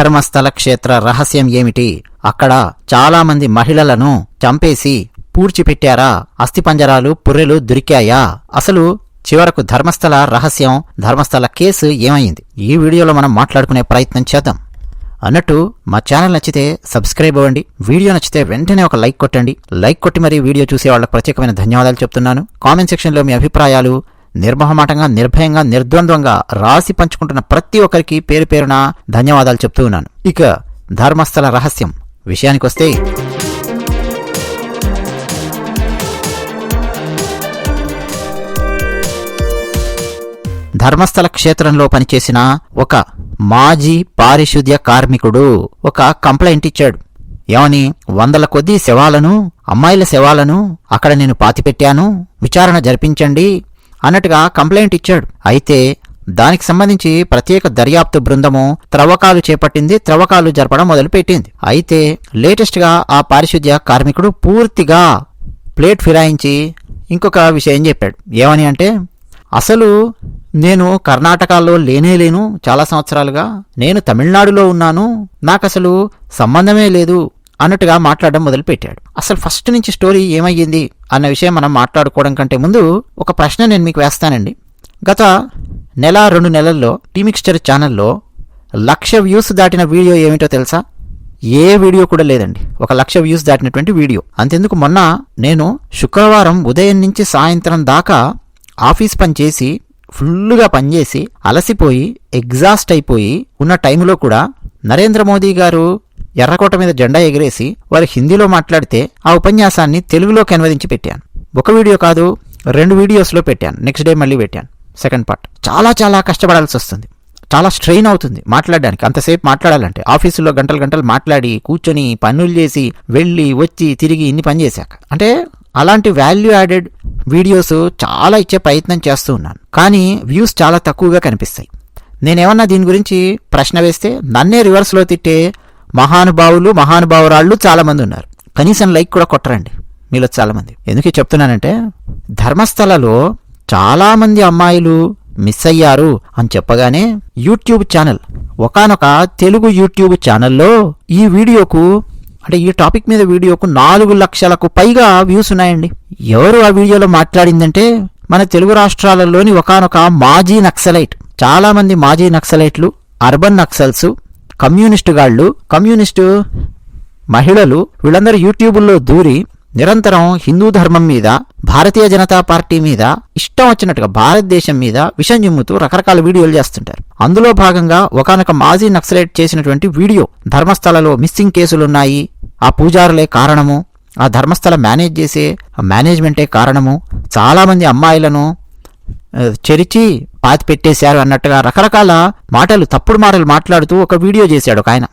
ధర్మస్థల క్షేత్ర రహస్యం ఏమిటి? అక్కడ చాలామంది మహిళలను చంపేసి పూడ్చిపెట్టారా? అస్థిపంజరాలు పుర్రెలు దొరికాయా? అసలు చివరకు ధర్మస్థల రహస్యం ధర్మస్థల కేసు ఏమైంది? ఈ వీడియోలో మనం మాట్లాడుకునే ప్రయత్నం చేద్దాం. అన్నట్టు మా ఛానల్ నచ్చితే సబ్స్క్రైబ్ అవ్వండి. వీడియో నచ్చితే వెంటనే ఒక లైక్ కొట్టండి. లైక్ కొట్టి మరీ వీడియో చూసే వాళ్ళకి ప్రత్యేకమైన ధన్యవాదాలు చెప్తున్నాను. కామెంట్ సెక్షన్లో మీ అభిప్రాయాలు నిర్మహమాటంగా నిర్భయంగా నిర్ద్వంద్వంగా రాసి పంచుకుంటున్న ప్రతి ఒక్కరికి పేరు పేరున ధన్యవాదాలు చెప్తూ ఉన్నాను. ఇక ధర్మస్థల రహస్యం విషయానికొస్తే ధర్మస్థల క్షేత్రంలో పనిచేసిన ఒక మాజీ పారిశుద్ధ్య కార్మికుడు ఒక కంప్లైంట్ ఇచ్చాడు. ఏమని? వందల కొద్దీ శవాలను అమ్మాయిల శవాలను అక్కడ నేను పాతిపెట్టాను. విచారణ జరిపించండి. అన్నట్టుగా కంప్లైంట్ ఇచ్చాడు. అయితే దానికి సంబంధించి ప్రత్యేక దర్యాప్తు బృందము త్రవ్వకాలు చేపట్టింది. త్రవ్వకాలు జరపడం మొదలుపెట్టింది. అయితే లేటెస్ట్గా ఆ పారిశుద్ధ్య కార్మికుడు పూర్తిగా ప్లేట్ ఫిరాయించి ఇంకొక విషయం చెప్పాడు. ఏమని అంటే అసలు నేను కర్ణాటకలో లేనే లేను. చాలా సంవత్సరాలుగా నేను తమిళనాడులో ఉన్నాను. నాకు అసలు సంబంధమే లేదు. అన్నట్టుగా మాట్లాడడం మొదలుపెట్టాడు. అసలు ఫస్ట్ నుంచి స్టోరీ ఏమయ్యింది అన్న విషయం మనం మాట్లాడుకోవడం కంటే ముందు ఒక ప్రశ్న నేను మీకు వేస్తానండి. గత నెల రెండు నెలల్లో టీమిక్స్చర్ ఛానల్లో లక్ష వ్యూస్ దాటిన వీడియో ఏమిటో తెలుసా? ఏ వీడియో కూడా లేదండి. ఒక లక్ష వ్యూస్ దాటినటువంటి వీడియో. అంతెందుకు మొన్న నేను శుక్రవారం ఉదయం నుంచి సాయంత్రం దాకా ఆఫీస్ పని చేసి ఫుల్లుగా పనిచేసి అలసిపోయి ఎగ్జాస్ట్ అయిపోయి ఉన్న టైంలో కూడా నరేంద్ర మోదీ గారు ఎర్రకోట మీద జెండా ఎగిరేసి వారు హిందీలో మాట్లాడితే ఆ ఉపన్యాసాన్ని తెలుగులోకి అనువదించి పెట్టాను. ఒక వీడియో కాదు రెండు వీడియోస్లో పెట్టాను. నెక్స్ట్ డే మళ్ళీ పెట్టాను. Second part. చాలా చాలా కష్టపడాల్సి వస్తుంది. చాలా స్ట్రెయిన్ అవుతుంది మాట్లాడడానికి. అంతసేపు మాట్లాడాలంటే ఆఫీసులో గంటలు గంటలు మాట్లాడి కూర్చొని పనులు చేసి వెళ్ళి వచ్చి తిరిగి ఇన్ని పని చేశాక. అంటే అలాంటి వాల్యూ యాడెడ్ వీడియోస్ చాలా ఇచ్చే ప్రయత్నం చేస్తూ ఉన్నాను. కానీ వ్యూస్ చాలా తక్కువగా కనిపిస్తాయి. నేనేమన్నా దీని గురించి ప్రశ్న వేస్తే నన్నే రివర్స్లో తిట్టే మహానుభావులు మహానుభావురాళ్ళు చాలామంది ఉన్నారు. కనీసం లైక్ కూడా కొట్టరండి. మీలో చాలామంది. ఎందుకు చెప్తున్నానంటే ధర్మస్థలలో చాలామంది అమ్మాయిలు మిస్ అయ్యారు అని చెప్పగానే యూట్యూబ్ ఛానల్ ఒకనొక తెలుగు యూట్యూబ్ ఛానల్లో ఈ వీడియోకు అంటే ఈ టాపిక్ మీద వీడియోకు నాలుగు లక్షలకు పైగా వ్యూస్ ఉన్నాయండి. ఎవరు ఆ వీడియోలో మాట్లాడిందంటే మన తెలుగు రాష్ట్రాలలోని ఒకనొక మాజీ నక్సలైట్. చాలామంది మాజీ నక్సలైట్లు అర్బన్ నక్సల్స్ కమ్యూనిస్టు గాళ్ళు కమ్యూనిస్టు మహిళలు వీళ్ళందరూ యూట్యూబుల్లో దూరి నిరంతరం హిందూ ధర్మం మీద భారతీయ జనతా పార్టీ మీద ఇష్టం వచ్చినట్టుగా భారతదేశం మీద విషం చిమ్ముతూ రకరకాల వీడియోలు చేస్తుంటారు. అందులో భాగంగా ఒకనొక మాజీ నక్సలైట్ చేసినటువంటి వీడియో ధర్మస్థలలో మిస్సింగ్ కేసులున్నాయి. ఆ పూజారులే కారణము. ఆ ధర్మస్థల మేనేజ్ చేసే ఆ మేనేజ్మెంటే కారణము. చాలామంది అమ్మాయిలను చెరిచి పాతి పెట్టేశారు అన్నట్టుగా రకరకాల మాటలు తప్పుడు మాటలు మాట్లాడుతూ ఒక వీడియో చేశాడు ఒక ఆయన.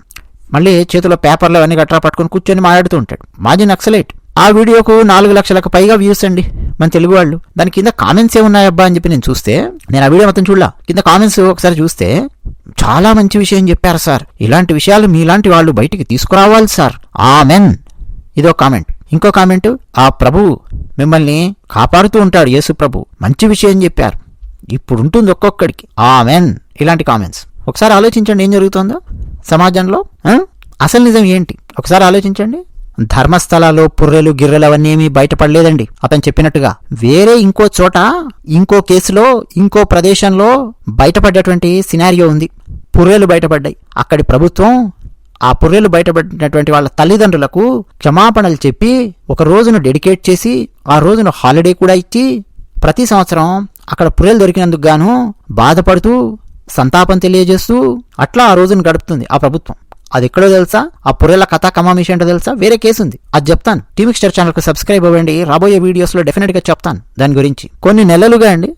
మళ్ళీ చేతిలో పేపర్లు అన్ని గట్రా పట్టుకొని కూర్చొని మాట్లాడుతూ ఉంటాడు. మాజీ నక్సలైట్ ఆ వీడియోకు నాలుగు లక్షలకు పైగా వ్యూస్ అండి మన తెలుగు వాళ్ళు. దాని కింద కామెంట్స్ ఏమున్నాయబ్బా అని చెప్పి నేను చూస్తే నేను ఆ వీడియో మొత్తం చూడలా. కింద కామెంట్స్ ఒకసారి చూస్తే చాలా మంచి విషయం చెప్పారు సార్. ఇలాంటి విషయాలు మీలాంటి వాళ్ళు బయటికి తీసుకురావాలి సార్. ఆమెన్. ఇదో కామెంట్. ఇంకో కామెంట్ ఆ ప్రభువు మిమ్మల్ని కాపాడుతూ ఉంటాడు యేసు ప్రభు. మంచి విషయం చెప్పారు. ఇప్పుడు ఉంటుంది ఒక్కొక్కడికి. ఆమెన్. ఇలాంటి కామెంట్స్. ఒకసారి ఆలోచించండి ఏం జరుగుతుందో సమాజంలో అసలు నిజం ఏంటి? ఒకసారి ఆలోచించండి. ధర్మస్థలాలు పుర్రెలు గిర్రెలు అవన్నీ ఏమీ బయటపడలేదండి. అతను చెప్పినట్టుగా వేరే ఇంకో చోట ఇంకో కేసులో ఇంకో ప్రదేశంలో బయటపడ్డటువంటి సినారియో ఉంది. పుర్రెలు బయటపడ్డాయి. అక్కడి ప్రభుత్వం ఆ పుర్రెలు బయటపడినటువంటి వాళ్ళ తల్లిదండ్రులకు క్షమాపణలు చెప్పి ఒక రోజును డెడికేట్ చేసి ఆ రోజును హాలిడే కూడా ఇచ్చి ప్రతి సంవత్సరం అక్కడ పుర్రెలు దొరికినందుకు గాను బాధపడుతూ సంతాపం తెలియజేస్తూ అట్లా ఆ రోజును గడుపుతుంది ఆ ప్రభుత్వం. అది ఎక్కడో తెలుసా? ఆ పుర్రెల కథ కమామిషి ఏంటో తెలుసా? వేరే కేసు ఉంది. అది చెప్తాను. టీమిక్స్టర్ ఛానల్కి సబ్స్క్రైబ్ అవ్వండి. రాబోయే వీడియోస్లో డెఫినెట్గా చెప్తాను. దాని గురించి. కొన్ని నెలలుగా అండి.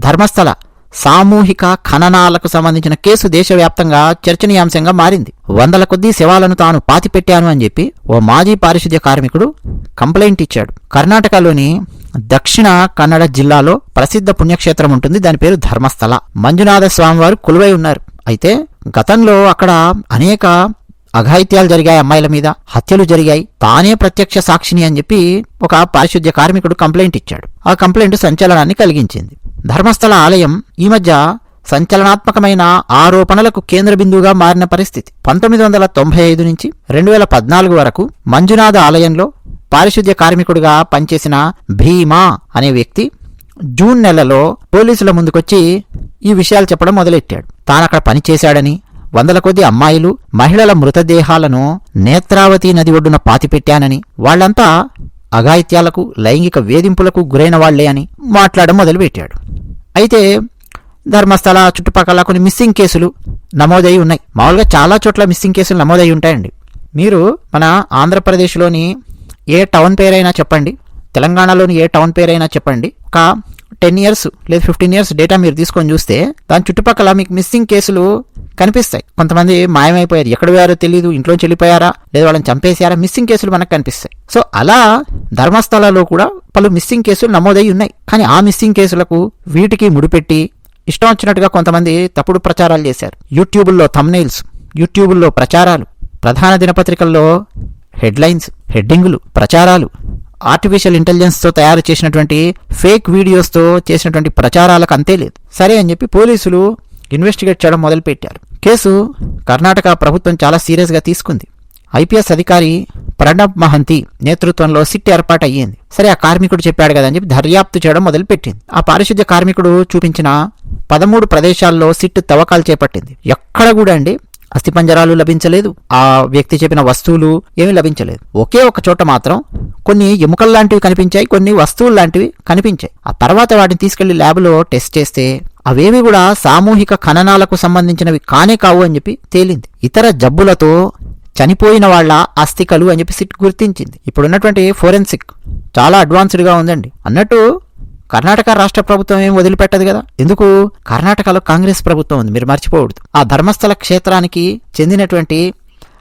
ధర్మస్థల. సామూహిక ఖననాలకు సంబంధించిన కేసు దేశవ్యాప్తంగా చర్చనీయాంశంగా మారింది. వందల కొద్దీ శవాలను తాను పాతిపెట్టాను అని చెప్పి ఓ మాజీ పారిశుద్ధ్య కార్మికుడు కంప్లైంట్ ఇచ్చాడు. కర్ణాటకలోని దక్షిణ కన్నడ జిల్లాలో ప్రసిద్ధ పుణ్యక్షేత్రం ఉంటుంది. దాని పేరు ధర్మస్థల. మంజునాథ స్వామివారు కొలువై ఉన్నారు. అయితే గతంలో అక్కడ అనేక అఘాయిత్యాలు జరిగాయి అమ్మాయిల మీద. హత్యలు జరిగాయి. తానే ప్రత్యక్ష సాక్షిని అని చెప్పి ఒక పారిశుద్ధ్య కార్మికుడు కంప్లైంట్ ఇచ్చాడు. ఆ కంప్లైంట్ సంచలనాన్ని కలిగించింది. ధర్మస్థల ఆలయం ఈ మధ్య సంచలనాత్మకమైన ఆరోపణలకు కేంద్ర బిందువుగా మారిన పరిస్థితి. పంతొమ్మిది వందల తొంభై ఐదు నుంచి రెండు వేల పద్నాలుగు వరకు మంజునాథ ఆలయంలో పారిశుద్ధ్య కార్మికుడిగా పనిచేసిన భీమా అనే వ్యక్తి జూన్ నెలలో పోలీసుల ముందుకొచ్చి ఈ విషయాలు చెప్పడం మొదలెట్టాడు. తానక్కడ పనిచేశాడని వందల కొద్ది అమ్మాయిలు మహిళల మృతదేహాలను నేత్రావతి నది ఒడ్డున పాతిపెట్టానని వాళ్ళంతా అఘాయిత్యాలకు లైంగిక వేధింపులకు గురైన వాళ్ళే అని మాట్లాడడం మొదలుపెట్టాడు. అయితే ధర్మస్థల చుట్టుపక్కల కొన్ని మిస్సింగ్ కేసులు నమోదై ఉన్నాయి. మామూలుగా చాలా చోట్ల మిస్సింగ్ కేసులు నమోదై ఉంటాయండి. మీరు మన ఆంధ్రప్రదేశ్లోని ఏ టౌన్ పేరైనా చెప్పండి. తెలంగాణలోని ఏ టౌన్ పేరైనా చెప్పండి. ఒక టెన్ ఇయర్స్ లేదా ఫిఫ్టీన్ ఇయర్స్ డేటా మీరు తీసుకొని చూస్తే దాని చుట్టుపక్కల మీకు మిస్సింగ్ కేసులు కనిపిస్తాయి. కొంతమంది మాయమైపోయారు. ఎక్కడ పోయారో తెలియదు ఇంట్లోంచి వెళ్ళిపోయారా? లేదా వాళ్ళని చంపేశారా? మిస్సింగ్ కేసులు మనకు కనిపిస్తాయి. సో అలా ధర్మస్థలాల్లో కూడా పలు మిస్సింగ్ కేసులు నమోదై ఉన్నాయి. కానీ ఆ మిస్సింగ్ కేసులకు వీటికి ముడిపెట్టి ఇష్టం వచ్చినట్టుగా కొంతమంది తప్పుడు ప్రచారాలు చేశారు. యూట్యూబుల్లో థమ్నైల్స్ యూట్యూబుల్లో ప్రచారాలు ప్రధాన దినపత్రికల్లో హెడ్లైన్స్ హెడ్డింగులు ప్రచారాలు ఆర్టిఫిషియల్ ఇంటెలిజెన్స్తో తయారు చేసినటువంటి ఫేక్ వీడియోస్తో చేసినటువంటి ప్రచారాలకు అంతే లేదు. సరే అని చెప్పి పోలీసులు ఇన్వెస్టిగేట్ చేయడం మొదలుపెట్టారు. కేసు కర్ణాటక ప్రభుత్వం చాలా సీరియస్గా తీసుకుంది. ఐపీఎస్ అధికారి ప్రణబ్ మహంతి నేతృత్వంలో సిట్ ఏర్పాటు అయ్యింది సరే ఆ కార్మికుడు చెప్పాడు కదా అని చెప్పి దర్యాప్తు చేయడం మొదలుపెట్టింది. ఆ పారిశుద్ధ్య కార్మికుడు చూపించిన పదమూడు ప్రదేశాల్లో సిట్ తవ్వకాలు చేపట్టింది. ఎక్కడ కూడా అండి అస్థిపంజరాలు లభించలేదు. ఆ వ్యక్తి చెప్పిన వస్తువులు ఏమీ లభించలేదు. ఒకే ఒక చోట మాత్రం కొన్ని ఎముకలు లాంటివి కనిపించాయి కొన్ని వస్తువులు లాంటివి కనిపించాయి. ఆ తర్వాత వాటిని తీసుకెళ్ళి ల్యాబ్లో టెస్ట్ చేస్తే అవేవి కూడా సామూహిక ఖననాలకు సంబంధించినవి కానే కావు అని చెప్పి తేలింది. ఇతర జబ్బులతో చనిపోయిన వాళ్ళ అస్థికలు అని చెప్పి సిట్ గుర్తించింది. ఇప్పుడున్నటువంటి ఫోరెన్సిక్ చాలా అడ్వాన్స్డ్గా ఉందండి. అన్నట్టు కర్ణాటక రాష్ట్ర ప్రభుత్వం ఏం వదిలిపెట్టదు కదా? ఎందుకు? కర్ణాటకలో కాంగ్రెస్ ప్రభుత్వం ఉంది. మీరు మర్చిపోకూడదు. ఆ ధర్మస్థల క్షేత్రానికి చెందినటువంటి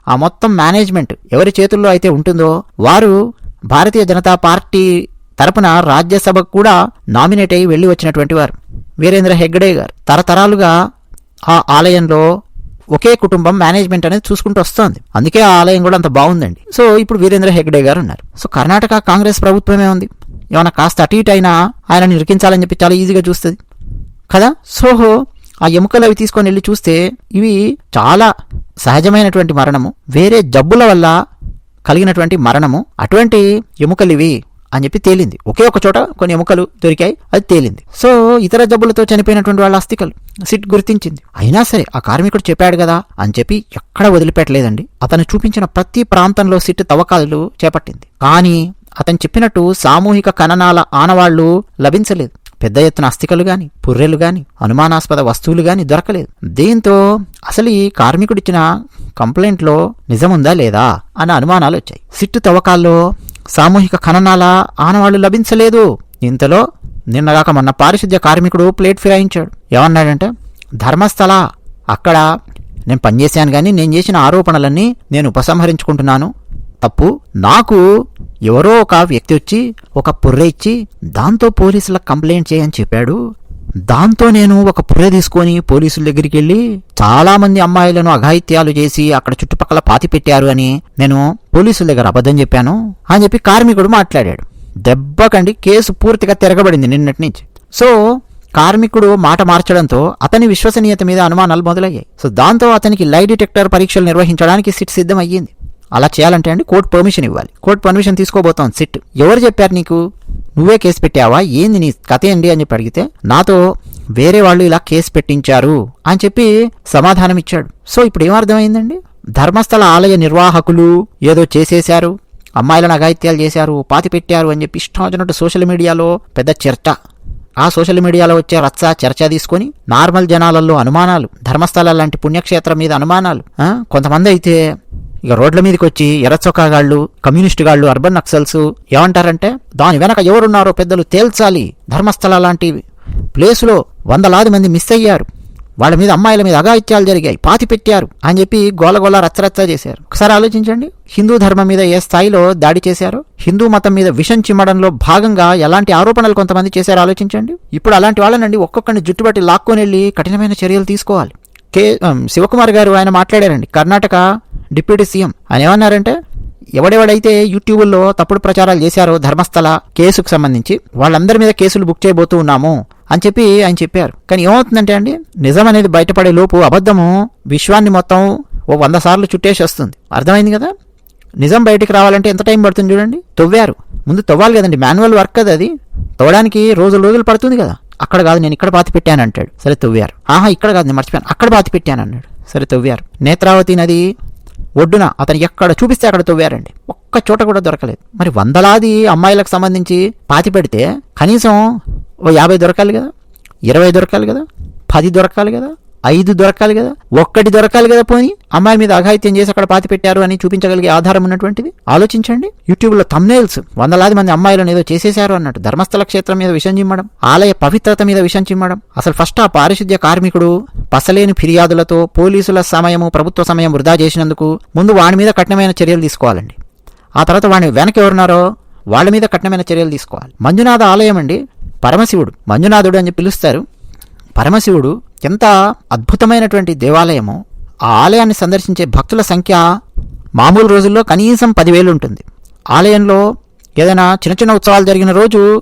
ఆ మొత్తం మేనేజ్మెంట్ ఎవరి చేతుల్లో అయితే ఉంటుందో వారు భారతీయ జనతా పార్టీ తరపున రాజ్యసభకు కూడా నామినేట్ అయ్యి వెళ్ళి వచ్చినటువంటి వారు. వీరేంద్ర హెగ్డే గారు. తరతరాలుగా ఆ ఆలయంలో ఒకే కుటుంబం మేనేజ్మెంట్ అనేది చూసుకుంటూ వస్తోంది. అందుకే ఆ ఆలయం కూడా అంత బాగుందండి. సో ఇప్పుడు వీరేంద్ర హెగ్డే గారు ఉన్నారు. సో కర్ణాటక కాంగ్రెస్ ప్రభుత్వమే ఉంది. ఏమైనా కాస్త అటు ఇటు అయినా ఆయనని నిరికించాలని చెప్పి చాలా ఈజీగా చూస్తుంది. కదా? సోహో ఆ ఎముకలు అవి తీసుకొని వెళ్ళి చూస్తే ఇవి చాలా సహజమైనటువంటి మరణము. వేరే జబ్బుల వల్ల కలిగినటువంటి మరణము. అటువంటి ఎముకలు ఇవి అని చెప్పి తేలింది. ఒకే ఒక చోట కొన్ని ఎముకలు దొరికాయి అది తేలింది. సో ఇతర జబ్బులతో చనిపోయినటువంటి వాళ్ళ అస్థికలు సిట్ గుర్తించింది. అయినా సరే ఆ కార్మికుడు చెప్పాడు కదా అని చెప్పి ఎక్కడ వదిలిపెట్టలేదండి. అతను చూపించిన ప్రతి ప్రాంతంలో సిట్ తవ్వకాలు చేపట్టింది. కానీ అతను చెప్పినట్టు సామూహిక ఖననాల ఆనవాళ్ళు లభించలేదు. పెద్ద ఎత్తున అస్థికలు గాని పుర్రెలు గాని అనుమానాస్పద వస్తువులు గాని దొరకలేదు. దీంతో అసలు ఈ కార్మికుడిచ్చిన కంప్లైంట్లో నిజముందా లేదా అన్న అనుమానాలు వచ్చాయి. సిట్టు తవ్వకాల్లో సామూహిక ఖననాల ఆనవాళ్ళు లభించలేదు. ఇంతలో నిన్నగాక మొన్న పారిశుద్ధ్య కార్మికుడు ప్లేట్ ఫిరాయించాడు. ఏమన్నాడంటే ధర్మస్థల అక్కడ నేను పనిచేశాను కానీ నేను చేసిన ఆరోపణలన్నీ నేను ఉపసంహరించుకుంటున్నాను. తప్పు నాకు ఎవరో ఒక వ్యక్తి వచ్చి ఒక పుర్రె ఇచ్చి దాంతో పోలీసులకు కంప్లైంట్ చేయని చెప్పాడు. దాంతో నేను ఒక పుర్రె తీసుకొని పోలీసుల దగ్గరికి వెళ్ళి చాలామంది అమ్మాయిలను అఘాయిత్యాలు చేసి అక్కడ చుట్టుపక్కల పాతి పెట్టారు అని నేను పోలీసుల దగ్గర అబద్ధం చెప్పాను అని చెప్పి కార్మికుడు మాట్లాడాడు. దెబ్బకండి కేసు పూర్తిగా తిరగబడింది నిన్నటి నుంచి. సో కార్మికుడు మాట మార్చడంతో అతని విశ్వసనీయత మీద అనుమానాలు మొదలయ్యాయి. సో దాంతో అతనికి లై డిటెక్టర్ పరీక్షలు నిర్వహించడానికి సిట్ సిద్ధం అయ్యింది అలా చేయాలంటే అండి కోర్టు పర్మిషన్ ఇవ్వాలి. కోర్టు పర్మిషన్ తీసుకోబోతాం సిట్. ఎవరు చెప్పారు నీకు? నువ్వే కేసు పెట్టావా? ఏంది నీ కథ ఏంటి అని చెప్పి అడిగితే నాతో వేరే వాళ్ళు ఇలా కేసు పెట్టించారు అని చెప్పి సమాధానం ఇచ్చాడు. సో ఇప్పుడు ఏమర్థమైందండి ధర్మస్థల ఆలయ నిర్వాహకులు ఏదో చేసేశారు అమ్మాయిలను అఘాయిత్యాలు చేశారు పాతి పెట్టారు అని చెప్పి ఇష్టం వచ్చినట్టు సోషల్ మీడియాలో పెద్ద చర్చ. ఆ సోషల్ మీడియాలో వచ్చే రచ్చ చర్చ తీసుకొని నార్మల్ జనాలలో అనుమానాలు ధర్మస్థలాల లాంటి పుణ్యక్షేత్రం మీద అనుమానాలు కొంతమంది అయితే ఇక రోడ్ల మీదకి వచ్చి ఎర్రచొక్కాగాళ్ళు కమ్యూనిస్టు గాళ్ళు అర్బన్ నక్సల్స్ ఏమంటారంటే దాని వెనక ఎవరున్నారో పెద్దలు తేల్చాలి. ధర్మస్థల లాంటి ప్లేసులో వందలాది మంది మిస్ అయ్యారు. వాళ్ళ మీద అమ్మాయిల మీద అఘాయిత్యాలు జరిగాయి. పాతి పెట్టారు అని చెప్పి గోలగోల రచ్చరచ్చ చేశారు. ఒకసారి ఆలోచించండి. హిందూ ధర్మం మీద ఏ స్థాయిలో దాడి చేశారో? హిందూ మతం మీద విషం చిమ్మడంలో భాగంగా ఎలాంటి ఆరోపణలు కొంతమంది చేశారో? ఆలోచించండి. ఇప్పుడు అలాంటి వాళ్ళనండి ఒక్కొక్కరిని జుట్టుబట్టి లాక్కొని వెళ్ళి కఠినమైన చర్యలు తీసుకోవాలి. కే శివకుమార్ గారు ఆయన మాట్లాడారండి. Karnataka deputy CM. ఆయన ఏమన్నారంటే ఎవడెవడైతే యూట్యూబ్లో తప్పుడు ప్రచారాలు చేశారో ధర్మస్థల కేసుకు సంబంధించి వాళ్ళందరి మీద కేసులు బుక్ చేయబోతూ ఉన్నాము అని చెప్పి ఆయన చెప్పారు. కానీ ఏమవుతుందంటే అండి నిజం అనేది బయటపడే లోపు అబద్ధము విశ్వాన్ని మొత్తం ఓ వంద సార్లు చుట్టేసి వస్తుంది. అర్థమైంది కదా? నిజం బయటికి రావాలంటే ఎంత టైం పడుతుంది చూడండి? తవ్వారు. ముందు తవ్వాలి కదండి. మాన్యువల్ వర్క్ కదా అది. తవ్వడానికి రోజులు రోజులు పడుతుంది కదా? అక్కడ కాదు నేను ఇక్కడ పాతి పెట్టాను అంటాడు. సరే తవ్వారు. ఆహా ఇక్కడ కాదు నేను మర్చిపోయాను. అక్కడ పాతి పెట్టాను అన్నాడు. సరే తవ్వారు. నేత్రావతి నది ఒడ్డున అతను ఎక్కడ చూపిస్తే అక్కడ తవ్వారండి. ఒక్క చోట కూడా దొరకలేదు. మరి వందలాది అమ్మాయిలకు సంబంధించి పాతి పెడితే కనీసం ఓ యాభై దొరకాలి కదా? ఇరవై దొరకాలి కదా? పది దొరకాలి కదా? ఐదు దొరకాలి కదా? ఒక్కటి దొరకాలి కదా పోని? అమ్మాయి మీద అఘాయిత్యం చేసి అక్కడ పాతి పెట్టారు అని చూపించగలిగే ఆధారం ఉన్నటువంటిది? ఆలోచించండి. యూట్యూబ్లో తమ్నేల్స్ వందలాది మంది అమ్మాయిలను ఏదో చేసేశారు అన్నట్టు. ధర్మస్థల క్షేత్రం మీద విషం చిమ్మడం ఆలయ పవిత్రత మీద విషం చిమ్మడం. అసలు ఫస్ట్ ఆ పారిశుద్ధ్య కార్మికుడు పసలేని ఫిర్యాదులతో పోలీసుల సమయము ప్రభుత్వ సమయం వృధా చేసినందుకు ముందు వాడి మీద కఠినమైన చర్యలు తీసుకోవాలండి. ఆ తర్వాత వాడిని వెనక ఎవరున్నారో వాళ్ళ మీద కఠినమైన చర్యలు తీసుకోవాలి. మంజునాథ ఆలయం అండి. పరమశివుడు మంజునాథుడు అని పిలుస్తారు. పరమశివుడు ఎంత అద్భుతమైనటువంటి దేవాలయమో ఆ ఆలయాన్ని సందర్శించే భక్తుల సంఖ్య మామూలు రోజుల్లో కనీసం పదివేలు ఉంటుంది. ఆలయంలో ఏదైనా చిన్న చిన్న ఉత్సవాలు జరిగిన రోజు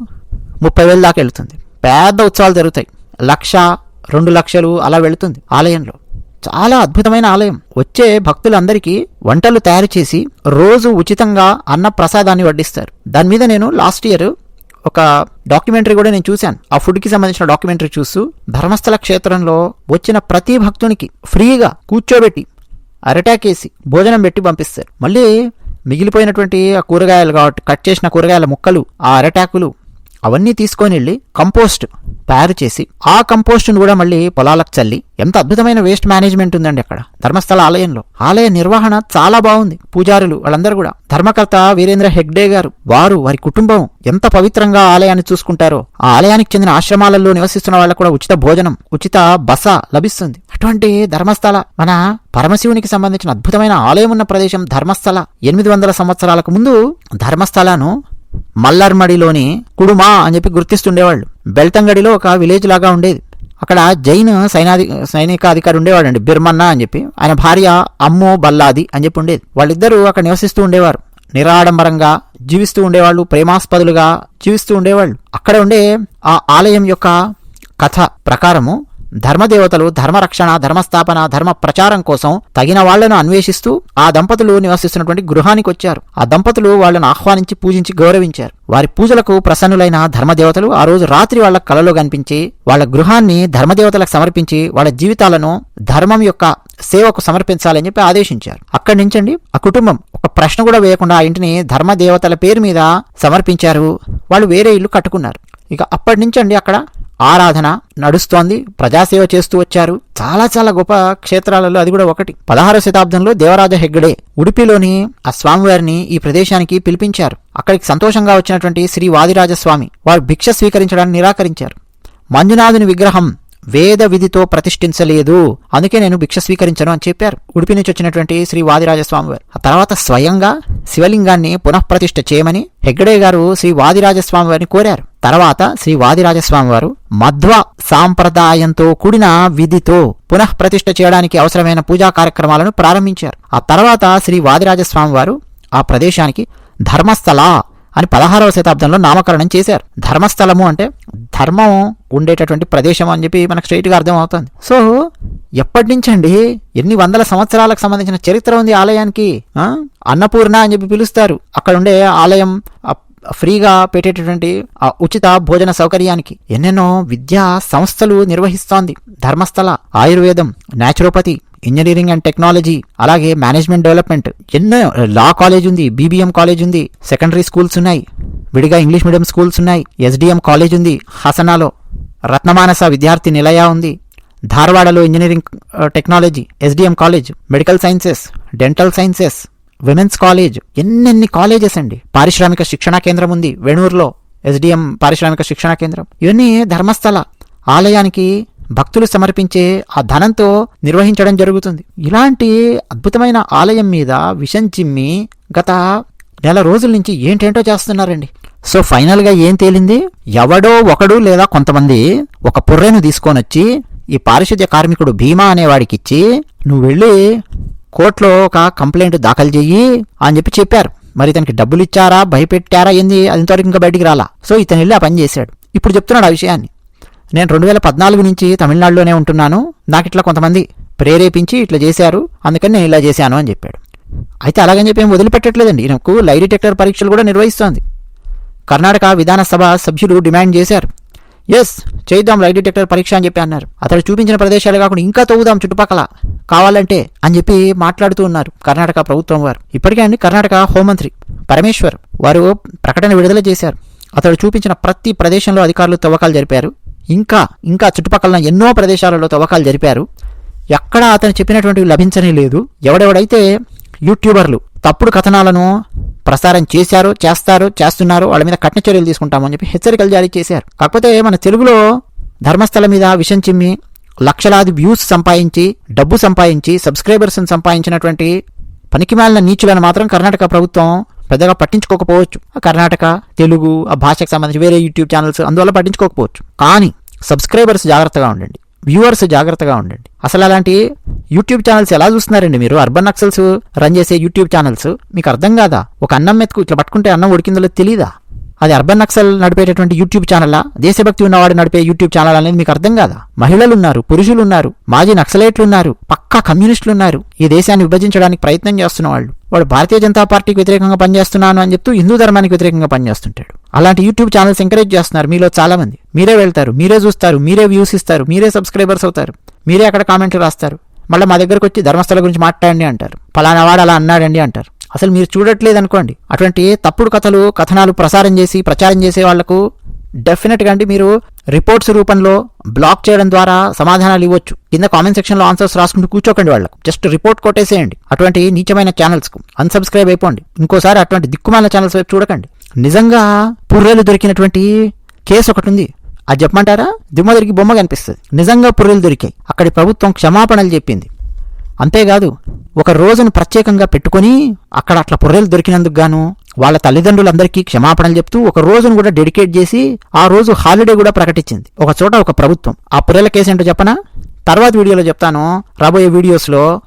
ముప్పై వేలు దాకా వెళుతుంది. పెద్ద ఉత్సవాలు జరుగుతాయి. లక్ష రెండు లక్షలు అలా వెళుతుంది ఆలయంలో. చాలా అద్భుతమైన ఆలయం. వచ్చే భక్తులందరికీ వంటలు తయారు చేసి రోజు ఉచితంగా అన్న ప్రసాదాన్ని వడ్డిస్తారు. దాని మీద నేను లాస్ట్ ఇయర్ ఒక డాక్యుమెంటరీ కూడా నేను చూశాను. ఆ ఫుడ్కి సంబంధించిన డాక్యుమెంటరీ చూస్తూ ధర్మస్థల క్షేత్రంలో వచ్చిన ప్రతి భక్తునికి ఫ్రీగా కూర్చోబెట్టి అరటాకేసి భోజనం పెట్టి పంపిస్తారు. మళ్ళీ మిగిలిపోయినటువంటి ఆ కూరగాయలు కాబట్టి కట్ చేసిన కూరగాయల ముక్కలు ఆ అరటాకులు అవన్నీ తీసుకొని వెళ్ళి కంపోస్ట్ తయారు చేసి ఆ కంపోస్ట్ను కూడా మళ్ళీ పొలాలకు చల్లి ఎంత అద్భుతమైన వేస్ట్ మేనేజ్మెంట్ ఉందండి అక్కడ. ధర్మస్థల ఆలయంలో. ఆలయ నిర్వహణ చాలా బాగుంది. పూజారులు వాళ్ళందరూ కూడా. ధర్మకర్త వీరేంద్ర హెగ్డే గారు వారు వారి కుటుంబం ఎంత పవిత్రంగా ఆలయాన్ని చూసుకుంటారో ఆ ఆలయానికి చెందిన ఆశ్రమాలలో నివసిస్తున్న వాళ్ళకు కూడా ఉచిత భోజనం ఉచిత బస లభిస్తుంది. అటువంటి ధర్మస్థల మన పరమశివునికి సంబంధించిన అద్భుతమైన ఆలయం ఉన్న ప్రదేశం ధర్మస్థల. ఎనిమిది వందల సంవత్సరాలకు ముందు ధర్మస్థలను మల్లర్మడిలోని కుడుమా అని చెప్పి గుర్తిస్తుండేవాళ్ళు. బెల్తంగడిలో ఒక విలేజ్ లాగా ఉండేది. అక్కడ జైన్ సైనాధి సైనికాధికారి ఉండేవాడు ఉండేవాడండి బిర్మన్న అని చెప్పి. ఆయన భార్య అమ్మో బల్లాది అని చెప్పి ఉండేది. వాళ్ళిద్దరూ అక్కడ నివసిస్తూ ఉండేవారు. నిరాడంబరంగా జీవిస్తూ ఉండేవాళ్ళు ప్రేమాస్పదులుగా జీవిస్తూ ఉండేవాళ్ళు. అక్కడ ఉండే ఆ ఆలయం యొక్క కథ ప్రకారము ధర్మదేవతలు ధర్మరక్షణ ధర్మస్థాపన ధర్మ ప్రచారం కోసం తగిన వాళ్ళను అన్వేషిస్తూ ఆ దంపతులు నివసిస్తున్నటువంటి గృహానికి వచ్చారు ఆ దంపతులు వాళ్ళను ఆహ్వానించి పూజించి గౌరవించారు. వారి పూజలకు ప్రసన్నులైన ధర్మదేవతలు ఆ రోజు రాత్రి వాళ్ళ కలలో కనిపించి వాళ్ళ గృహాన్ని ధర్మదేవతలకు సమర్పించి వాళ్ళ జీవితాలను ధర్మం యొక్క సేవకు సమర్పించాలని చెప్పి ఆదేశించారు. అక్కడి నుంచండి ఆ కుటుంబం ఒక ప్రశ్న కూడా వేయకుండా ఆ ఇంటిని ధర్మదేవతల పేరు మీద సమర్పించారు. వాళ్ళు వేరే ఇల్లు కట్టుకున్నారు. ఇక అప్పటి నుంచండి అక్కడ ఆరాధన నడుస్తోంది ప్రజాసేవ చేస్తూ వచ్చారు. చాలా చాలా గొప్ప క్షేత్రాలలో అది కూడా ఒకటి. పదహారవ శతాబ్దంలో దేవరాజ హెగ్గడే ఉడిపిలోని ఆ స్వామివారిని ఈ ప్రదేశానికి పిలిపించారు. అక్కడికి సంతోషంగా వచ్చినటువంటి శ్రీ వాదిరాజస్వామి వారు భిక్ష స్వీకరించడానికి నిరాకరించారు. మంజునాథుని విగ్రహం వేద విధితో ప్రతిష్ఠించలేదు. అందుకే నేను భిక్ష స్వీకరించను అని చెప్పారు. ఉడిపి నుంచి వచ్చినటువంటి శ్రీ వాదిరాజస్వామి వారు ఆ తర్వాత స్వయంగా శివలింగాన్ని పునఃప్రతిష్ఠ చేయమని హెగ్గడే గారు శ్రీ వాదిరాజస్వామి వారిని కోరారు. తర్వాత శ్రీ వాదిరాజస్వామి వారు మధ్వ సాంప్రదాయంతో కూడిన విధితో పునఃప్రతిష్ఠ చేయడానికి అవసరమైన పూజా కార్యక్రమాలను ప్రారంభించారు. ఆ తర్వాత శ్రీ వాదిరాజస్వామి వారు ఆ ప్రదేశానికి ధర్మస్థల అని పదహారవ శతాబ్దంలో నామకరణం చేశారు. ధర్మస్థలము అంటే ధర్మం ఉండేటటువంటి ప్రదేశం అని చెప్పి మనకు స్ట్రైట్గా అర్థం అవుతుంది సో ఎప్పటి నుంచండి ఎన్ని వందల సంవత్సరాలకు సంబంధించిన చరిత్ర ఉంది ఆలయానికి? అన్నపూర్ణ అని చెప్పి పిలుస్తారు. అక్కడ ఉండే ఆలయం ఫ్రీగా పెట్టేటటువంటి ఆ ఉచిత భోజన సౌకర్యానికి ఎన్నెన్నో విద్యా సంస్థలు నిర్వహిస్తోంది. ధర్మస్థల ఆయుర్వేదం న్యాచురోపతి ఇంజనీరింగ్ అండ్ టెక్నాలజీ అలాగే మేనేజ్మెంట్ డెవలప్మెంట్ ఎన్నో లా కాలేజ్ ఉంది బీబీఎం కాలేజ్ ఉంది సెకండరీ స్కూల్స్ ఉన్నాయి. విడిగా ఇంగ్లీష్ మీడియం స్కూల్స్ ఉన్నాయి ఎస్డిఎం కాలేజ్ ఉంది హసనాలో రత్నమానస విద్యార్థి నిలయ ఉంది. ధారవాడలో engineering technology SDM college medical sciences dental sciences women's college ఎన్నెన్ని కాలేజెస్ అండి? పారిశ్రామిక శిక్షణా కేంద్రం ఉంది వేణూరులో ఎస్డిఎం పారిశ్రామిక శిక్షణా కేంద్రం. ఇవన్నీ ధర్మస్థల ఆలయానికి భక్తులు సమర్పించే ఆ ధనంతో నిర్వహించడం జరుగుతుంది. ఇలాంటి అద్భుతమైన ఆలయం మీద విషం చిమ్మి గత నెల రోజుల నుంచి ఏంటేంటో చేస్తున్నారండి. సో ఫైనల్గా ఏం తేలింది? ఎవడో ఒకడు లేదా కొంతమంది ఒక పుర్రెను తీసుకొని వచ్చి ఈ పారిశుద్ధ్య కార్మికుడు భీమా అనేవాడికిచ్చి నువ్వు వెళ్ళి కోర్టులో ఒక కంప్లైంట్ దాఖలు చెయ్యి అని చెప్పి చెప్పారు. మరి ఇతనికి డబ్బులు ఇచ్చారా? భయపెట్టారా? ఏంది? అది ఇంతవరకు ఇంకా బయటికి రాలా? సో ఇతను వెళ్ళి ఆ పని చేశాడు. ఇప్పుడు చెప్తున్నాడు ఆ విషయాన్ని. నేను రెండు వేల పద్నాలుగు నుంచి తమిళనాడులోనే ఉంటున్నాను. నాకు ఇట్లా కొంతమంది ప్రేరేపించి ఇట్లా చేశారు. అందుకని నేను ఇలా చేశాను అని చెప్పాడు. అయితే అలాగని చెప్పి ఏం వదిలిపెట్టట్లేదండి. ఈయనకు లై డిటెక్టర్ పరీక్షలు కూడా నిర్వహిస్తోంది. కర్ణాటక విధానసభ సభ్యులు డిమాండ్ చేశారు. ఎస్ చేద్దాం లై డిటెక్టర్ పరీక్ష అని చెప్పి అన్నారు. అతడు చూపించిన ప్రదేశాలు కాకుండా ఇంకా తవ్వుదాం చుట్టుపక్కల. కావాలంటే అని చెప్పి మాట్లాడుతూ ఉన్నారు కర్ణాటక ప్రభుత్వం వారు. ఇప్పటికే అండి కర్ణాటక హోంమంత్రి పరమేశ్వర్ వారు ప్రకటన విడుదల చేశారు. అతడు చూపించిన ప్రతి ప్రదేశంలో అధికారులు తవ్వకాలు జరిపారు. ఇంకా ఇంకా చుట్టుపక్కల ఎన్నో ప్రదేశాలలో తవ్వకాలు జరిపారు. ఎక్కడ అతను చెప్పినటువంటివి లభించనే లేదు. ఎవడెవడైతే యూట్యూబర్లు తప్పుడు కథనాలను ప్రసారం చేశారు చేస్తారు చేస్తున్నారు వాళ్ళ మీద కఠిన చర్యలు తీసుకుంటామని చెప్పి హెచ్చరికలు జారీ చేశారు. కాకపోతే మన తెలుగులో ధర్మస్థల మీద విషం చిమ్మి లక్షలాది వ్యూస్ సంపాదించి డబ్బు సంపాదించి సబ్స్క్రైబర్స్ని సంపాదించినటువంటి పనికిమాలిన నీచులను మాత్రం కర్ణాటక ప్రభుత్వం పెద్దగా పట్టించుకోకపోవచ్చు. ఆ కర్ణాటక తెలుగు ఆ భాషకు సంబంధించి వేరే యూట్యూబ్ ఛానల్స్ అందువల్ల పట్టించుకోకపోవచ్చు. కానీ సబ్స్క్రైబర్స్ జాగ్రత్తగా ఉండండి. వ్యూవర్స్ జాగ్రత్తగా ఉండండి. అసలు అలాంటి యూట్యూబ్ ఛానల్స్ ఎలా చూస్తున్నారండి మీరు? అర్బన్ నక్సల్స్ రన్ చేసే యూట్యూబ్ ఛానల్స్ మీకు అర్థం కాదా? ఒక అన్నం మెతుకు ఇట్లా పట్టుకుంటే అన్నం ఉడికిందో తెలీదా? అది అర్బన్ నక్సల్ నడిపేటటువంటి యూట్యూబ్ ఛానలా? దేశభక్తి ఉన్నవాడు నడిపే యూట్యూబ్ ఛానల్ అనేది మీకు అర్థం కాదా? మహిళలు ఉన్నారు పురుషులు ఉన్నారు మాజీ నక్సలైట్లు ఉన్నారు పక్కా కమ్యూనిస్టులు ఉన్నారు ఈ దేశాన్ని విభజించడానికి ప్రయత్నం చేస్తున్న వాళ్ళు. వాడు భారతీయ జనతా పార్టీకి వ్యతిరేకంగా పనిచేస్తున్నాను అని చెప్తూ హిందూ ధర్మానికి వ్యతిరేకంగా పనిచేస్తుంటాడు. అలాంటి యూట్యూబ్ ఛానల్స్ ఎంకరేజ్ చేస్తున్నారు మీలో చాలా మంది మీరే వెళ్తారు మీరే చూస్తారు మీరే వ్యూస్ ఇస్తారు మీరే సబ్స్క్రైబర్స్ అవుతారు మీరే అక్కడ కామెంట్లు రాస్తారు. మళ్ళీ మా దగ్గరకు వచ్చి ధర్మస్థల గురించి మాట్లాడండి అంటారు. పలానా వాడు అలా అన్నాడండి అంటారు. అసలు మీరు చూడట్లేదు అనుకోండి అటువంటి తప్పుడు కథలు కథనాలు ప్రసారం చేసి ప్రచారం చేసే వాళ్ళకు డెఫినెట్గా అండి మీరు రిపోర్ట్స్ రూపంలో బ్లాక్ చేయడం ద్వారా సమాధానాలు ఇవ్వచ్చు. కింద కామెంట్ సెక్షన్లో ఆన్సర్స్ రాసుకుంటూ కూర్చోకండి వాళ్ళకు జస్ట్ రిపోర్ట్ కొట్టేసేయండి. అటువంటి నీచమైన ఛానల్స్కు అన్సబ్స్క్రైబ్ అయిపోండి. ఇంకోసారి అటువంటి దిక్కుమాల ఛానల్స్ వైపు చూడకండి. నిజంగా పుర్రెలు దొరికినటువంటి కేసు ఒకటి ఉంది. అది చెప్పమంటారా? దిమ్మ దొరికి బొమ్మ కనిపిస్తుంది. నిజంగా పుర్రెలు దొరికాయి. అక్కడి ప్రభుత్వం క్షమాపణలు చెప్పింది. అంతేకాదు ఒక రోజును ప్రత్యేకంగా పెట్టుకొని అక్కడ అట్లా పుర్రెలు దొరికినందుకు గాను వాళ్ళ తల్లిదండ్రులందరికీ క్షమాపణలు చెప్తూ ఒక రోజును కూడా డెడికేట్ చేసి ఆ రోజు హాలిడే కూడా ప్రకటించింది. ఒక చోట ఒక ప్రభుత్వం. ఆ పుర్రెల కేసు ఏంటో చెప్పనా? తర్వాత వీడియోలో చెప్తాను. రాబోయే వీడియోస్లో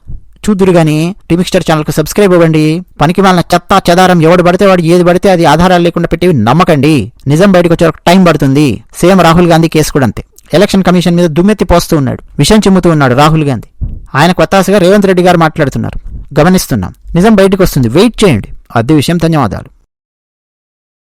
చూద్దురు గాని టీమిక్స్టర్ ఛానల్కు సబ్స్క్రైబ్ అవ్వండి. పనికి వాళ్ళ చెత్త చెదారం ఎవడు పడితే వాడు ఏది పడితే అది ఆధారాలు లేకుండా పెట్టేవి నమ్మకండి. నిజం బయటకు వచ్చే టైం పడుతుంది. సేమ్ రాహుల్ గాంధీ కేసు కూడా అంతే. ఎలక్షన్ కమిషన్ మీద దుమ్మెత్తి పోస్తూ ఉన్నాడు. విషయం చిమ్ముతూ ఉన్నాడు రాహుల్ గాంధీ. ఆయన కొత్తాసగా రేవంత్ రెడ్డి గారు మాట్లాడుతున్నారు. గమనిస్తున్నాం. నిజం బయటకు వస్తుంది. వెయిట్ చేయండి. అదే విషయం ధన్యవాదాలు.